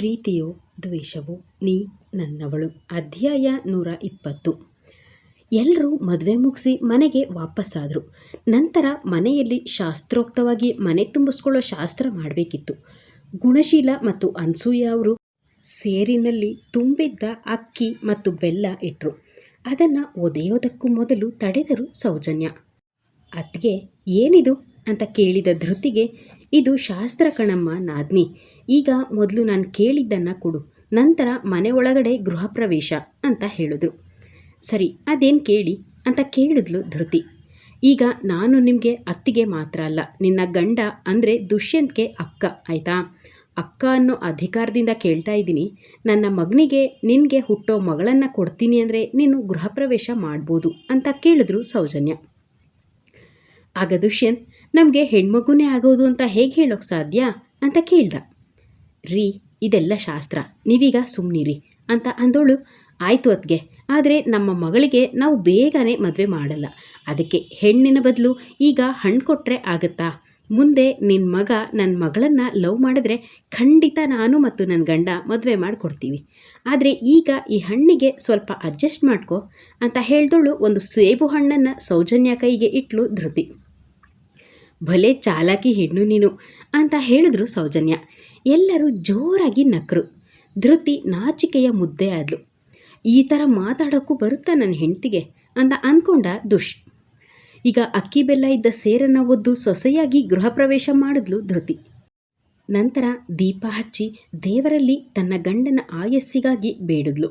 ಪ್ರೀತಿಯೋ ದ್ವೇಷವೋ ನೀ ನನ್ನವಳು. ಅಧ್ಯಾಯ ನೂರ ಇಪ್ಪತ್ತು. ಎಲ್ಲರೂ ಮದುವೆ ಮುಗಿಸಿ ಮನೆಗೆ ವಾಪಸ್ಸಾದರು. ನಂತರ ಮನೆಯಲ್ಲಿ ಶಾಸ್ತ್ರೋಕ್ತವಾಗಿ ಮನೆ ತುಂಬಿಸ್ಕೊಳ್ಳೋ ಶಾಸ್ತ್ರ ಮಾಡಬೇಕಿತ್ತು. ಗುಣಶೀಲ ಮತ್ತು ಅನ್ಸೂಯ ಅವರು ಸೇರಿನಲ್ಲಿ ತುಂಬಿದ್ದ ಅಕ್ಕಿ ಮತ್ತು ಬೆಲ್ಲ ಇಟ್ಟರು ಅದನ್ನು ಒದೆಯೋದಕ್ಕೂ ಮೊದಲು ತಡೆದರು ಸೌಜನ್ಯ. ಅತ್ತಿಗೆ, ಏನಿದು? ಅಂತ ಕೇಳಿದ ಧೃತಿಗೆ, ಇದು ಶಾಸ್ತ್ರ ಕಣಮ್ಮ ನಾದ್ನಿ. ಈಗ ಮೊದಲು ನಾನು ಕೇಳಿದ್ದನ್ನು ಕೊಡು. ನಂತರ ಮನೆ ಒಳಗಡೆ ಗೃಹ ಪ್ರವೇಶ ಅಂತ ಹೇಳಿದ್ರು. ಸರಿ, ಅದೇನು ಕೇಳಿ? ಅಂತ ಕೇಳಿದ್ಲು ಧೃತಿ. ಈಗ ನಾನು ನಿಮಗೆ ಅತ್ತಿಗೆ ಮಾತ್ರ ಅಲ್ಲ, ನಿನ್ನ ಗಂಡ ಅಂದರೆ ದುಷ್ಯಂತ್ಗೆ ಅಕ್ಕ, ಆಯಿತಾ? ಅಕ್ಕ ಅನ್ನೋ ಅಧಿಕಾರದಿಂದ ಕೇಳ್ತಾ ಇದ್ದೀನಿ. ನನ್ನ ಮಗನಿಗೆ ನಿನಗೆ ಹುಟ್ಟೋ ಮಗಳನ್ನು ಕೊಡ್ತೀನಿ ಅಂದರೆ ನೀನು ಗೃಹ ಪ್ರವೇಶ ಮಾಡ್ಬೋದು ಅಂತ ಕೇಳಿದ್ರು ಸೌಜನ್ಯ. ಆಗ ದುಷ್ಯಂತ್, ನಮಗೆ ಹೆಣ್ಮಗುನೇ ಆಗೋದು ಅಂತ ಹೇಗೆ ಹೇಳೋಕ್ಕೆ ಸಾಧ್ಯ? ಅಂತ ಕೇಳ್ದ. ರೀ, ಇದೆಲ್ಲ ಶಾಸ್ತ್ರ. ನೀವೀಗ ಸುಮ್ಮನಿರಿ ಅಂತ ಅಂದೋಳು. ಆಯಿತು ಅದಕ್ಕೆ ಆದರೆ ನಮ್ಮ ಮಗಳಿಗೆ ನಾವು ಬೇಗನೆ ಮದುವೆ ಮಾಡಲ್ಲ. ಅದಕ್ಕೆ ಹೆಣ್ಣಿನ ಬದಲು ಈಗ ಹಣ್ಣು ಕೊಟ್ಟರೆ ಆಗುತ್ತಾ? ಮುಂದೆ ನಿನ್ನ ಮಗ ನನ್ನ ಮಗಳನ್ನು ಲವ್ ಮಾಡಿದ್ರೆ ಖಂಡಿತ ನಾನು ಮತ್ತು ನನ್ನ ಗಂಡ ಮದುವೆ ಮಾಡಿಕೊಡ್ತೀವಿ. ಆದರೆ ಈಗ ಈ ಹಣ್ಣಿಗೆ ಸ್ವಲ್ಪ ಅಡ್ಜಸ್ಟ್ ಮಾಡ್ಕೊ ಅಂತ ಹೇಳ್ದೋಳು ಒಂದು ಸೇಬು ಹಣ್ಣನ್ನು ಸೌಜನ್ಯ ಕೈಗೆ ಇಟ್ಲು ಧೃತಿ. ಭಲೆ ಚಾಲಾಕಿ ಹೆಣ್ಣು ನೀನು ಅಂತ ಹೇಳಿದ್ರು ಸೌಜನ್ಯ. ಎಲ್ಲರೂ ಜೋರಾಗಿ ನಕ್ಕರು ಧೃತಿ ನಾಚಿಕೆಯ ಮುದ್ದೆ ಆದ್ಲು. ಈ ಥರ ಮಾತಾಡೋಕ್ಕೂ ಬರುತ್ತಾ ನನ್ನ ಹೆಂಡ್ತಿಗೆ? ಅಂತ ಅಂದ್ಕೊಂಡ ದುಷ್. ಈಗ ಅಕ್ಕಿ ಬೆಲ್ಲ ಇದ್ದ ಸೇರನ್ನು ಒದ್ದು ಸೊಸೆಯಾಗಿ ಗೃಹ ಪ್ರವೇಶ ಮಾಡಿದ್ಲು ಧೃತಿ. ನಂತರ ದೀಪ ಹಚ್ಚಿ ದೇವರಲ್ಲಿ ತನ್ನ ಗಂಡನ ಆಯಸ್ಸಿಗಾಗಿ ಬೇಡಿದ್ಲು.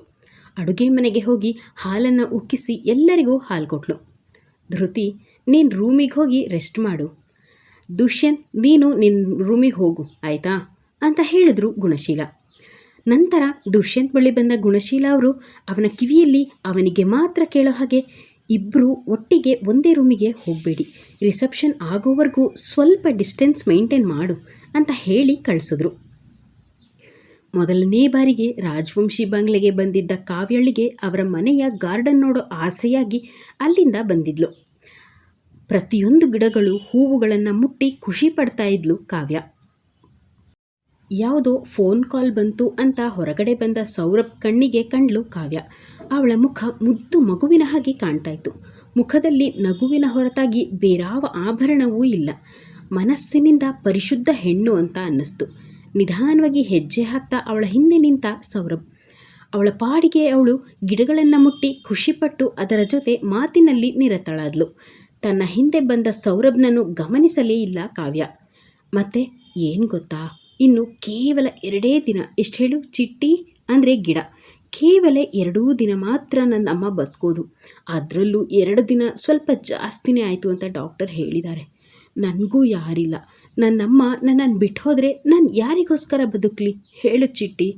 ಅಡುಗೆ ಮನೆಗೆ ಹೋಗಿ ಹಾಲನ್ನು ಉಕ್ಕಿಸಿ ಎಲ್ಲರಿಗೂ ಹಾಲು ಕೊಟ್ಲು. ಧೃತಿ, ನೀನು ರೂಮಿಗೆ ಹೋಗಿ ರೆಸ್ಟ್ ಮಾಡು. ದುಷ್ಯಂತ್, ನೀನು ನಿನ್ನ ರೂಮಿಗೆ ಹೋಗು, ಆಯಿತಾ? ಅಂತ ಹೇಳಿದ್ರು ಗುಣಶೀಲ. ನಂತರ ದುಷ್ಯಂತ್ ಬಳಿ ಬಂದ ಗುಣಶೀಲ ಅವರು ಅವನ ಕಿವಿಯಲ್ಲಿ ಅವನಿಗೆ ಮಾತ್ರ ಕೇಳೋ ಹಾಗೆ ಇಬ್ಬರು ಒಟ್ಟಿಗೆ ಒಂದೇ ರೂಮಿಗೆ ಹೋಗಬೇಡಿ. ರಿಸೆಪ್ಷನ್ ಆಗೋವರೆಗೂ ಸ್ವಲ್ಪ ಡಿಸ್ಟೆನ್ಸ್ ಮೇಂಟೈನ್ ಮಾಡು ಅಂತ ಹೇಳಿ ಕಳಿಸಿದ್ರು. ಮೊದಲನೇ ಬಾರಿಗೆ ರಾಜವಂಶಿ ಬಂಗ್ಲೆಗೆ ಬಂದಿದ್ದ ಕಾವ್ಯಳಿಗೆ ಅವರ ಮನೆಯ ಗಾರ್ಡನ್ ನೋಡೋ ಆಸೆಯಾಗಿ ಅಲ್ಲಿಂದ ಬಂದಿದ್ಲು. ಪ್ರತಿಯೊಂದು ಗಿಡಗಳು ಹೂವುಗಳನ್ನು ಮುಟ್ಟಿ ಖುಷಿ ಪಡ್ತಾ ಇದ್ಲು ಕಾವ್ಯ. ಯಾವುದೋ ಫೋನ್ ಕಾಲ್ ಬಂತು ಅಂತ ಹೊರಗಡೆ ಬಂದ ಸೌರಭ್ ಕಣ್ಣಿಗೆ ಕಂಡ್ಲು ಕಾವ್ಯ. ಅವಳ ಮುಖ ಮುದ್ದು ಮಗುವಿನ ಹಾಗೆ ಕಾಣ್ತಾ ಮುಖದಲ್ಲಿ ನಗುವಿನ ಹೊರತಾಗಿ ಬೇರಾವ ಆಭರಣವೂ ಇಲ್ಲ. ಮನಸ್ಸಿನಿಂದ ಪರಿಶುದ್ಧ ಹೆಣ್ಣು ಅಂತ ಅನ್ನಿಸ್ತು. ನಿಧಾನವಾಗಿ ಹೆಜ್ಜೆ ಹಾಕ್ತಾ ಅವಳ ಹಿಂದೆ ನಿಂತ ಸೌರಭ್. ಅವಳ ಪಾಡಿಗೆ ಅವಳು ಗಿಡಗಳನ್ನು ಮುಟ್ಟಿ ಖುಷಿಪಟ್ಟು ಅದರ ಜೊತೆ ಮಾತಿನಲ್ಲಿ ನಿರತಳಾದ್ಲು. ತನ್ನ ಹಿಂದೆ ಬಂದ ಸೌರಭ್ನನ್ನು ಗಮನಿಸಲೇ ಇಲ್ಲ ಕಾವ್ಯ. ಮತ್ತೆ ಏನು ಗೊತ್ತಾ? ಇನ್ನು ಕೇವಲ ಎರಡೇ ದಿನ, ಎಷ್ಟು ಹೇಳು? ಚಿಟ್ಟಿ ಅಂದರೆ ಗಿಡ. ಕೇವಲ ಎರಡೂ ದಿನ ಮಾತ್ರ ನನ್ನ ಅಮ್ಮ ಬದುಕೋದು. ಅದರಲ್ಲೂ ಎರಡು ದಿನ ಸ್ವಲ್ಪ ಜಾಸ್ತಿನೇ ಆಯಿತು ಅಂತ ಡಾಕ್ಟರ್ ಹೇಳಿದ್ದಾರೆ. ನನಗೂ ಯಾರಿಲ್ಲ. ನನ್ನಮ್ಮ ನನ್ನನ್ನು ಬಿಟ್ಟು ಹೋದರೆ ನಾನು ಯಾರಿಗೋಸ್ಕರ ಬದುಕಲಿ? ಹೇಳು ಚಿಟ್ಟಿ.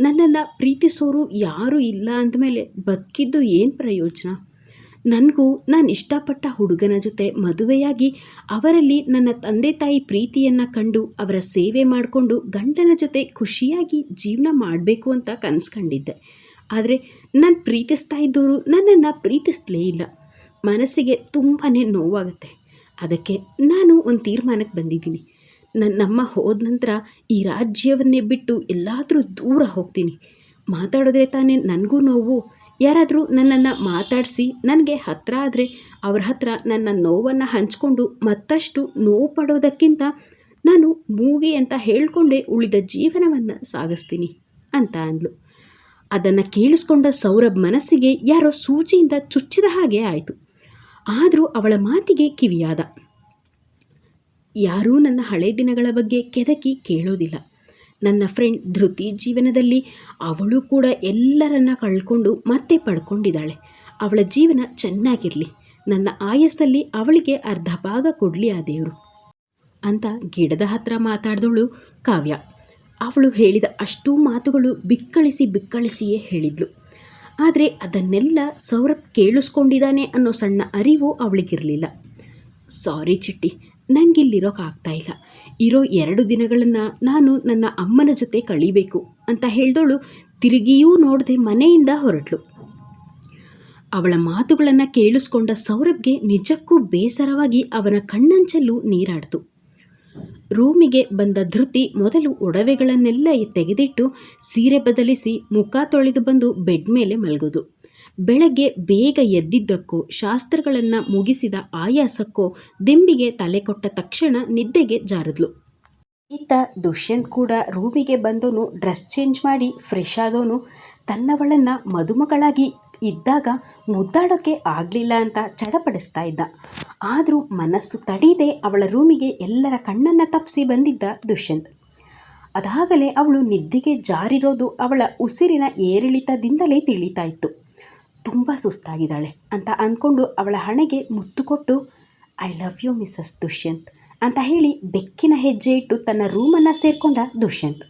ನನ್ನನ್ನು ಪ್ರೀತಿಸೋರು ಯಾರೂ ಇಲ್ಲ ಅಂದಮೇಲೆ ಬದುಕಿದ್ದು ಏನು ಪ್ರಯೋಜನ? ನನಗೂ ನಾನು ಇಷ್ಟಪಟ್ಟ ಹುಡುಗನ ಜೊತೆ ಮದುವೆಯಾಗಿ ಅವರಲ್ಲಿ ನನ್ನ ತಂದೆ ತಾಯಿ ಪ್ರೀತಿಯನ್ನು ಕಂಡು ಅವರ ಸೇವೆ ಮಾಡಿಕೊಂಡು ಗಂಡನ ಜೊತೆ ಖುಷಿಯಾಗಿ ಜೀವನ ಮಾಡಬೇಕು ಅಂತ ಕನಸ್ಕೊಂಡಿದ್ದೆ. ಆದರೆ ನಾನು ಪ್ರೀತಿಸ್ತಾ ಇದ್ದವರು ನನ್ನನ್ನು ಪ್ರೀತಿಸಲೇ ಇಲ್ಲ. ಮನಸ್ಸಿಗೆ ತುಂಬಾ ನೋವಾಗುತ್ತೆ. ಅದಕ್ಕೆ ನಾನು ಒಂದು ತೀರ್ಮಾನಕ್ಕೆ ಬಂದಿದ್ದೀನಿ. ನನ್ನಮ್ಮ ಹೋದ ನಂತರ ಈ ರಾಜ್ಯವನ್ನೇ ಬಿಟ್ಟು ಎಲ್ಲಾದರೂ ದೂರ ಹೋಗ್ತೀನಿ. ಮಾತಾಡಿದ್ರೆ ತಾನೇ ನನಗೂ ನೋವು ಯಾರಾದರೂ ನನ್ನನ್ನು ಮಾತಾಡಿಸಿ, ನನಗೆ ಹತ್ತಿರ ಆದರೆ ಅವ್ರ ಹತ್ರ ನನ್ನ ನೋವನ್ನು ಹಂಚಿಕೊಂಡು ಮತ್ತಷ್ಟು ನೋವು ಪಡೋದಕ್ಕಿಂತ ನಾನು ಮೂಗಿ ಅಂತ ಹೇಳಿಕೊಂಡೇ ಉಳಿದ ಜೀವನವನ್ನು ಸಾಗಿಸ್ತೀನಿ ಅಂತ ಅಂದ್ಲು. ಅದನ್ನು ಕೇಳಿಸ್ಕೊಂಡ ಸೌರಭ್ ಮನಸ್ಸಿಗೆ ಯಾರೋ ಸೂಚಿಯಿಂದ ಚುಚ್ಚಿದ ಹಾಗೆ ಆಯಿತು. ಆದರೂ ಅವಳ ಮಾತಿಗೆ ಕಿವಿಯಾದ. ಯಾರೂ ನನ್ನ ಹಳೆ ದಿನಗಳ ಬಗ್ಗೆ ಕೆದಕಿ ಕೇಳೋದಿಲ್ಲ. ನನ್ನ ಫ್ರೆಂಡ್ ಧೃತಿ ಜೀವನದಲ್ಲಿ ಅವಳು ಕೂಡ ಎಲ್ಲರನ್ನ ಕಳ್ಕೊಂಡು ಮತ್ತೆ ಪಡ್ಕೊಂಡಿದ್ದಾಳೆ. ಅವಳ ಜೀವನ ಚೆನ್ನಾಗಿರಲಿ. ನನ್ನ ಆಯಸ್ಸಲ್ಲಿ ಅವಳಿಗೆ ಅರ್ಧ ಭಾಗ ಕೊಡಲಿ ಆ ದೇವರು ಅಂತ ಗಿಡದ ಹತ್ರ ಮಾತಾಡಿದವಳು ಕಾವ್ಯ. ಅವಳು ಹೇಳಿದ ಅಷ್ಟೂ ಮಾತುಗಳು ಬಿಕ್ಕಳಿಸಿ ಬಿಕ್ಕಳಿಸಿಯೇ ಹೇಳಿದ್ಲು. ಆದರೆ ಅದನ್ನೆಲ್ಲ ಸೌರಭ್ ಕೇಳಿಸ್ಕೊಂಡಿದ್ದಾನೆ ಅನ್ನೋ ಸಣ್ಣ ಅರಿವು ಅವಳಿಗಿರಲಿಲ್ಲ. ಸಾರಿ ಚಿಟ್ಟಿ ನಂಗಿಲ್ಲಿರೋಕ್ಕಾಗ್ತಾ ಇಲ್ಲ ಇರೋ ಎರಡು ದಿನಗಳನ್ನು ನಾನು ನನ್ನ ಅಮ್ಮನ ಜೊತೆ ಕಳೀಬೇಕು ಅಂತ ಹೇಳಿದವಳು ತಿರುಗಿಯೂ ನೋಡದೆ ಮನೆಯಿಂದ ಹೊರಟಳು ಅವಳ ಮಾತುಗಳನ್ನು ಕೇಳಿಸ್ಕೊಂಡ ಸೌರಭ್ಗೆ ನಿಜಕ್ಕೂ ಬೇಸರವಾಗಿ ಅವನ ಕಣ್ಣಂಚಲ್ಲೂ ನೀರಾಡ್ತು. ರೂಮಿಗೆ ಬಂದ ಧೃತಿ ಮೊದಲು ಒಡವೆಗಳನ್ನೆಲ್ಲ ತೆಗೆದಿಟ್ಟು ಸೀರೆ ಬದಲಿಸಿ ಮುಖ ತೊಳೆದು ಬಂದು ಬೆಡ್ ಮೇಲೆ ಮಲಗೋದು. ಬೆಳಗ್ಗೆ ಬೇಗ ಎದ್ದಿದ್ದಕ್ಕೋ, ಶಾಸ್ತ್ರಗಳನ್ನು ಮುಗಿಸಿದ ಆಯಾಸಕ್ಕೋ ದಿಂಬಿಗೆ ತಲೆ ಕೊಟ್ಟ ತಕ್ಷಣ ನಿದ್ದೆಗೆ ಜಾರದ್ಲು. ಈತ ದುಷ್ಯಂತ್ ಕೂಡ ರೂಮಿಗೆ ಬಂದೋನು, ಡ್ರೆಸ್ ಚೇಂಜ್ ಮಾಡಿ ಫ್ರೆಶ್ ಆದವನು ತನ್ನವಳನ್ನು ಮದುಮಗಳಾಗಿ ಇದ್ದಾಗ ಮುದ್ದಾಡೋಕ್ಕೆ ಆಗಲಿಲ್ಲ ಅಂತ ಚಡಪಡಿಸ್ತಾ ಇದ್ದ. ಆದರೂ ಮನಸ್ಸು ತಡೀದೆ ಅವಳ ರೂಮಿಗೆ ಎಲ್ಲರ ಕಣ್ಣನ್ನು ತಪ್ಪಿಸಿ ಬಂದಿದ್ದ ದುಷ್ಯಂತ್. ಅದಾಗಲೇ ಅವಳು ನಿದ್ದೆಗೆ ಜಾರಿರೋದು ಅವಳ ಉಸಿರಿನ ಏರಿಳಿತದಿಂದಲೇ ತಿಳಿತಾ ಇತ್ತು. ತುಂಬ ಸುಸ್ತಾಗಿದ್ದಾಳೆ ಅಂತ ಅಂದ್ಕೊಂಡು ಅವಳ ಹಣೆಗೆ ಮುತ್ತು ಕೊಟ್ಟು I love you Mrs Dushyant ಅಂತ ಹೇಳಿ ಬೆಕ್ಕಿನ ಹೆಜ್ಜೆ ಇಟ್ಟು ತನ್ನ ರೂಮನ್ನು ಸೇರಿಕೊಂಡ ದುಷ್ಯಂತ್.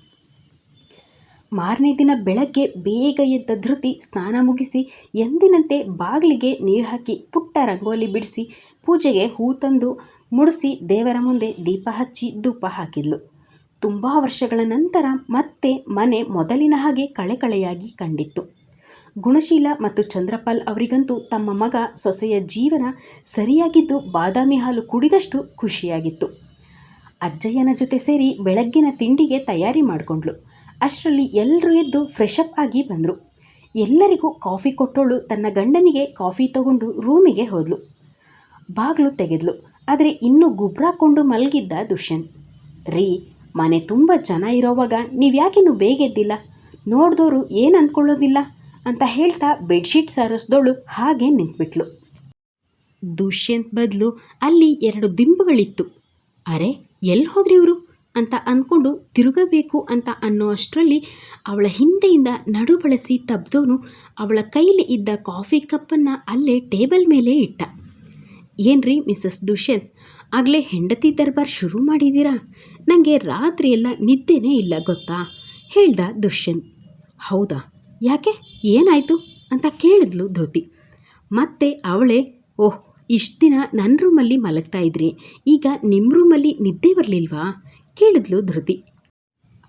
ಮಾರನೇ ದಿನ ಬೆಳಗ್ಗೆ ಬೇಗ ಎದ್ದ ಧೃತಿ ಸ್ನಾನ ಮುಗಿಸಿ ಎಂದಿನಂತೆ ಬಾಗಿಲಿಗೆ ನೀರು ಹಾಕಿ ಪುಟ್ಟ ರಂಗೋಲಿ ಬಿಡಿಸಿ ಪೂಜೆಗೆ ಹೂ ತಂದು ಮುಡಿಸಿ ದೇವರ ಮುಂದೆ ದೀಪ ಹಚ್ಚಿ ಧೂಪ ಹಾಕಿದ್ಲು. ತುಂಬ ವರ್ಷಗಳ ನಂತರ ಮತ್ತೆ ಮನೆ ಮೊದಲಿನ ಹಾಗೆ ಕಳೆಕಳೆಯಾಗಿ ಕಂಡಿತ್ತು. ಗುಣಶೀಲ ಮತ್ತು ಚಂದ್ರಪಾಲ್ ಅವರಿಗಂತೂ ತಮ್ಮ ಮಗ ಸೊಸೆಯ ಜೀವನ ಸರಿಯಾಗಿದ್ದು ಬಾದಾಮಿ ಹಾಲು ಕುಡಿದಷ್ಟು ಖುಷಿಯಾಗಿತ್ತು. ಅಜ್ಜಯ್ಯನ ಜೊತೆ ಸೇರಿ ಬೆಳಗ್ಗಿನ ತಿಂಡಿಗೆ ತಯಾರಿ ಮಾಡಿಕೊಂಡ್ಳು. ಅಷ್ಟರಲ್ಲಿ ಎಲ್ಲರೂ ಎದ್ದು ಫ್ರೆಶ್ ಅಪ್ ಆಗಿ ಬಂದರು. ಎಲ್ಲರಿಗೂ ಕಾಫಿ ಕೊಟ್ಟೋಳು ತನ್ನ ಗಂಡನಿಗೆ ಕಾಫಿ ತಗೊಂಡು ರೂಮಿಗೆ ಹೋದ್ಲು. ಬಾಗಿಲು ತೆಗೆದ್ಲು, ಆದರೆ ಇನ್ನೂ ಗುಬ್ರಾಕೊಂಡು ಮಲಗಿದ್ದ ದುಷ್ಯಂತ್. ರೀ, ಮನೆ ತುಂಬ ಜನ ಇರೋವಾಗ ನೀವು ಯಾಕಿನ್ನೂ ಬೇಗ ಎದ್ದಿಲ್ಲ? ನೋಡಿದವರು ಏನು ಅಂದ್ಕೊಳ್ಳೋದಿಲ್ಲ ಅಂತ ಹೇಳ್ತಾ ಬೆಡ್ಶೀಟ್ ಸಾರಿಸ್ದೋಳು ಹಾಗೆ ನಿಂತ್ಬಿಟ್ಲು. ದುಷ್ಯಂತ್ ಬದಲು ಅಲ್ಲಿ ಎರಡು ದಿಂಬುಗಳಿತ್ತು. ಅರೆ ಎಲ್ಲಿ ಹೋದ್ರಿ ಇವರು? ಅಂತ ಅಂದ್ಕೊಂಡು ತಿರುಗಬೇಕು ಅಂತ ಅನ್ನೋ ಅಷ್ಟರಲ್ಲಿ ಅವಳ ಹಿಂದೆಯಿಂದ ನಡು ಬಳಸಿ ತಬ್ದೋನು ಅವಳ ಕೈಲಿ ಇದ್ದ ಕಾಫಿ ಕಪ್ಪನ್ನು ಅಲ್ಲೇ ಟೇಬಲ್ ಮೇಲೆ ಇಟ್ಟ. ಏನ್ರಿ ಮಿಸಸ್ ದುಷ್ಯಂತ್, ಆಗಲೇ ಹೆಂಡತಿ ದರ್ಬಾರ್ ಶುರು ಮಾಡಿದ್ದೀರಾ ನನಗೆ ರಾತ್ರಿಯೆಲ್ಲ ನಿದ್ದೆನೇ ಇಲ್ಲ ಗೊತ್ತಾ? ಹೇಳ್ದ ದುಷ್ಯಂತ್. ಹೌದಾ? ಯಾಕೆ? ಏನಾಯಿತು? ಅಂತ ಕೇಳಿದ್ಲು ಧೃತಿ. ಮತ್ತೆ ಅವಳೇ, ಓಹ್, ಇಷ್ಟು ದಿನ ನನ್ನ ರೂಮಲ್ಲಿ ಮಲಗ್ತಾ ಇದ್ರಿ, ಈಗ ನಿಮ್ಮ ರೂಮಲ್ಲಿ ನಿದ್ದೆ ಬರಲಿಲ್ವಾ? ಕೇಳಿದ್ಲು ಧೃತಿ.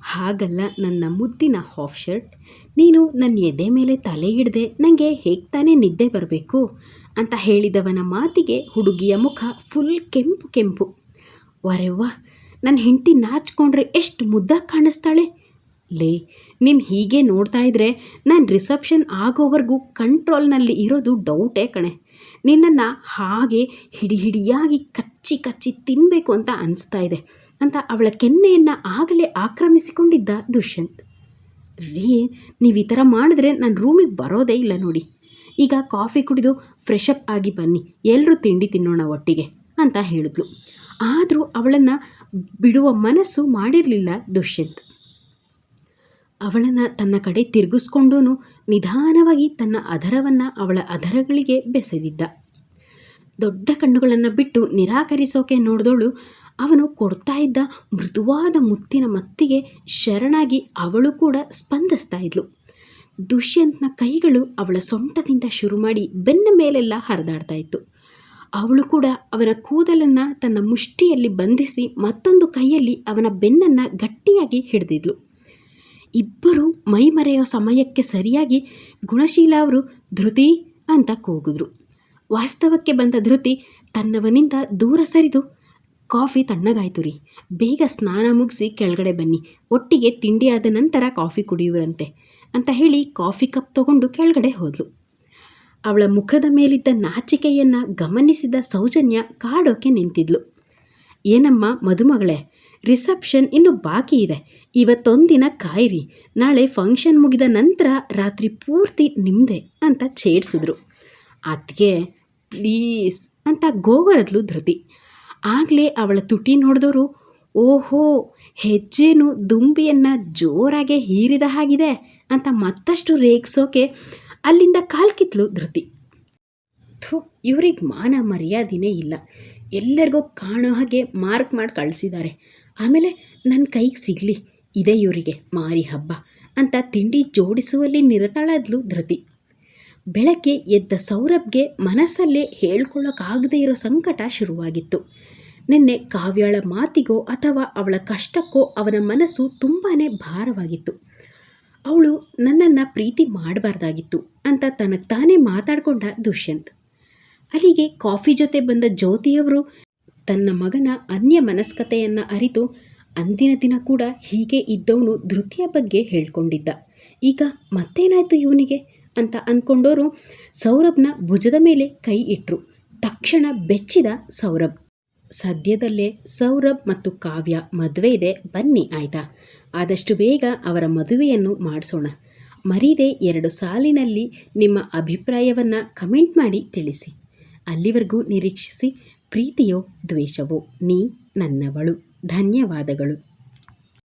ಹಾಗಲ್ಲ, ನನ್ನ ಮುದ್ದಿನ ಹಾಫ್ ಶರ್ಟ್ ನೀನು ನನ್ನ ಎದೆ ಮೇಲೆ ತಲೆ ಹಿಡ್ದೆ ನನಗೆ ಹೇಗೆ ತಾನೇ ನಿದ್ದೆ ಬರಬೇಕು? ಅಂತ ಹೇಳಿದವನ ಮಾತಿಗೆ ಹುಡುಗಿಯ ಮುಖ ಫುಲ್ ಕೆಂಪು ಕೆಂಪು. ವರೆವ್ವ ನನ್ನ ಹೆಂಡತಿ ನಾಚ್ಕೊಂಡ್ರೆ ಎಷ್ಟು ಮುದ್ದಾಗಿ ಕಾಣಿಸ್ತಾಳೆ? ಲೇ ನೀನು ಹೀಗೆ ನೋಡ್ತಾ ಇದ್ರೆ ನಾನು ರಿಸೆಪ್ಷನ್ ಆಗೋವರೆಗೂ ಕಂಟ್ರೋಲ್ನಲ್ಲಿ ಇರೋದು ಡೌಟೇ ಕಣೆ. ನಿನ್ನನ್ನು ಹಾಗೆ ಹಿಡಿ ಹಿಡಿಯಾಗಿ ಕಚ್ಚಿ ಕಚ್ಚಿ ತಿನ್ನಬೇಕು ಅಂತ ಅನಿಸ್ತಾ ಇದೆ. ಅಂತ ಅವಳ ಕೆನ್ನೆಯನ್ನು ಆಗಲೇ ಆಕ್ರಮಿಸಿಕೊಂಡಿದ್ದ ದುಷ್ಯಂತ್. ರೀ, ನೀವು ಈ ಥರ ಮಾಡಿದ್ರೆ ನಾನು ರೂಮಿಗೆ ಬರೋದೇ ಇಲ್ಲ ನೋಡಿ. ಈಗ ಕಾಫಿ ಕುಡಿದು ಫ್ರೆಶ್ ಆಗಿ ಬನ್ನಿ. ಎಲ್ಲರೂ ತಿಂಡಿ ತಿನ್ನೋಣ ಒಟ್ಟಿಗೆ ಅಂತ ಹೇಳಿದ್ಲು. ಆದರೂ ಅವಳನ್ನು ಬಿಡುವ ಮನಸ್ಸು ಮಾಡಿರಲಿಲ್ಲ ದುಷ್ಯಂತ್. ಅವಳನ್ನು ತನ್ನ ಕಡೆ ತಿರುಗಿಸ್ಕೊಂಡೂ ನಿಧಾನವಾಗಿ ತನ್ನ ಅಧರವನ್ನು ಅವಳ ಅಧರಗಳಿಗೆ ಬೆಸೆದಿದ್ದ. ದೊಡ್ಡ ಕಣ್ಣುಗಳನ್ನು ಬಿಟ್ಟು ನಿರಾಕರಿಸೋಕೆ ನೋಡಿದವಳು ಅವನು ಕೊಡ್ತಾ ಇದ್ದ ಮೃದುವಾದ ಮುತ್ತಿನ ಮತ್ತಿಗೆ ಶರಣಾಗಿ ಅವಳು ಕೂಡ ಸ್ಪಂದಿಸ್ತಾ ಇದ್ಲು. ದುಷ್ಯಂತ್ನ ಕೈಗಳು ಅವಳ ಸೊಂಟದಿಂದ ಶುರು ಮಾಡಿ ಬೆನ್ನ ಮೇಲೆಲ್ಲ ಹರಿದಾಡ್ತಾ ಇತ್ತು. ಅವಳು ಕೂಡ ಅವನ ಕೂದಲನ್ನು ತನ್ನ ಮುಷ್ಟಿಯಲ್ಲಿ ಬಂಧಿಸಿ ಮತ್ತೊಂದು ಕೈಯಲ್ಲಿ ಅವನ ಬೆನ್ನನ್ನು ಗಟ್ಟಿಯಾಗಿ ಹಿಡಿದಿದ್ಲು. ಇಬ್ಬರು ಮೈಮರೆಯೋ ಸಮಯಕ್ಕೆ ಸರಿಯಾಗಿ ಗುಣಶೀಲ ಅವರು ಧೃತಿ ಅಂತ ಕೂಗಿದ್ರು. ವಾಸ್ತವಕ್ಕೆ ಬಂದ ಧೃತಿ ತನ್ನವನಿಂದ ದೂರ ಸರಿದು ಕಾಫಿ ತಣ್ಣಗಾಯ್ತು ರೀ. ಬೇಗ ಸ್ನಾನ ಮುಗಿಸಿ ಕೆಳಗಡೆ ಬನ್ನಿ. ಒಟ್ಟಿಗೆ ತಿಂಡಿ ಆದ ನಂತರ ಕಾಫಿ ಕುಡಿಯುವರಂತೆ ಅಂತ ಹೇಳಿ ಕಾಫಿ ಕಪ್ ತಗೊಂಡು ಕೆಳಗಡೆ ಹೋದ್ಲು. ಅವಳ ಮುಖದ ಮೇಲಿದ್ದ ನಾಚಿಕೆಯನ್ನು ಗಮನಿಸಿದ ಸೌಜನ್ಯ ಕಾಡೋಕೆ ನಿಂತಿದ್ಲು. ಏನಮ್ಮ ಮದುಮಗಳೇ ರಿಸೆಪ್ಷನ್ ಇನ್ನೂ ಬಾಕಿ ಇದೆ. ಇವತ್ತೊಂದಿನ ಕಾಯಿರಿ, ನಾಳೆ ಫಂಕ್ಷನ್ ಮುಗಿದ ನಂತರ ರಾತ್ರಿ ಪೂರ್ತಿ ನಿಮ್ಮದೆ ಅಂತ ಛೇಡಿಸಿದ್ರು. ಅದಕ್ಕೆ ಪ್ಲೀಸ್ ಅಂತ ಗೋಗರದ್ಲು ಧೃತಿ. ಆಗಲೇ ಅವಳ ತುಟಿ ನೋಡಿದವರು ಓಹೋ, ಹೆಜ್ಜೇನು ದುಂಬಿಯನ್ನು ಜೋರಾಗೆ ಹೀರಿದ ಹಾಗಿದೆ ಅಂತ ಮತ್ತಷ್ಟು ರೇಗಿಸೋಕೆ ಅಲ್ಲಿಂದ ಕಾಲ್ಕಿತ್ಲು ಧೃತಿ. ಥು, ಇವ್ರಿಗೆ ಮಾನ ಮರ್ಯಾದಿನೇ ಇಲ್ಲ. ಎಲ್ಲರಿಗೂ ಕಾಣೋ ಹಾಗೆ ಮಾರ್ಕ್ ಮಾಡಿ ಕಳಿಸಿದ್ದಾರೆ ಆಮೇಲೆ ನನ್ನ ಕೈಗೆ ಸಿಗಲಿ, ಇದೇ ಇವರಿಗೆ ಮಾರಿ ಹಬ್ಬ ಅಂತ ತಿಂಡಿ ಜೋಡಿಸುವಲ್ಲಿ ನಿರತಳಾದ್ಲು ಧೃತಿ. ಬೆಳಗ್ಗೆ ಎದ್ದ ಸೌರಭ್ಗೆ ಮನಸ್ಸಲ್ಲೇ ಹೇಳ್ಕೊಳ್ಳೋಕ್ಕಾಗದೇ ಇರೋ ಸಂಕಟ ಶುರುವಾಗಿತ್ತು. ನಿನ್ನೆ ಕಾವ್ಯಾಳ ಮಾತಿಗೋ ಅಥವಾ ಅವಳ ಕಷ್ಟಕ್ಕೋ ಅವನ ಮನಸ್ಸು ತುಂಬಾ ಭಾರವಾಗಿತ್ತು. ಅವಳು ನನ್ನನ್ನು ಪ್ರೀತಿ ಮಾಡಬಾರ್ದಾಗಿತ್ತು ಅಂತ ತನಗೆ ತಾನೇ ಮಾತಾಡ್ಕೊಂಡ ದುಷ್ಯಂತ್. ಅಲ್ಲಿಗೆ ಕಾಫಿ ಜೊತೆ ಬಂದ ಜ್ಯೋತಿಯವರು ತನ್ನ ಮಗನ ಅನ್ಯ ಮನಸ್ಕತೆಯನ್ನು ಅರಿತು ಅಂದಿನ ದಿನ ಕೂಡ ಹೀಗೆ ಇದ್ದವನು ಧೃತಿಯ ಬಗ್ಗೆ ಹೇಳ್ಕೊಂಡಿದ್ದ. ಈಗ ಮತ್ತೇನಾಯಿತು ಇವನಿಗೆ? ಅಂತ ಅಂದ್ಕೊಂಡವರು ಸೌರಭ್ನ ಭುಜದ ಮೇಲೆ ಕೈ ಇಟ್ಟರು ತಕ್ಷಣ ಬೆಚ್ಚಿದ ಸೌರಭ್. ಸದ್ಯದಲ್ಲೇ ಸೌರಭ್ ಮತ್ತು ಕಾವ್ಯ ಮದುವೆ ಇದೆ, ಬನ್ನಿ ಆಯ್ತಾ? ಆದಷ್ಟು ಬೇಗ ಅವರ ಮದುವೆಯನ್ನು ಮಾಡಿಸೋಣ. ಮರೀದೆ ಎರಡು ಸಾಲಿನಲ್ಲಿ ನಿಮ್ಮ ಅಭಿಪ್ರಾಯವನ್ನು ಕಮೆಂಟ್ ಮಾಡಿ ತಿಳಿಸಿ. ಅಲ್ಲಿವರೆಗೂ ನಿರೀಕ್ಷಿಸಿ ಪ್ರೀತಿಯೋ ದ್ವೇಷವೋ ನೀ ನನ್ನವಳು. ಧನ್ಯವಾದಗಳು.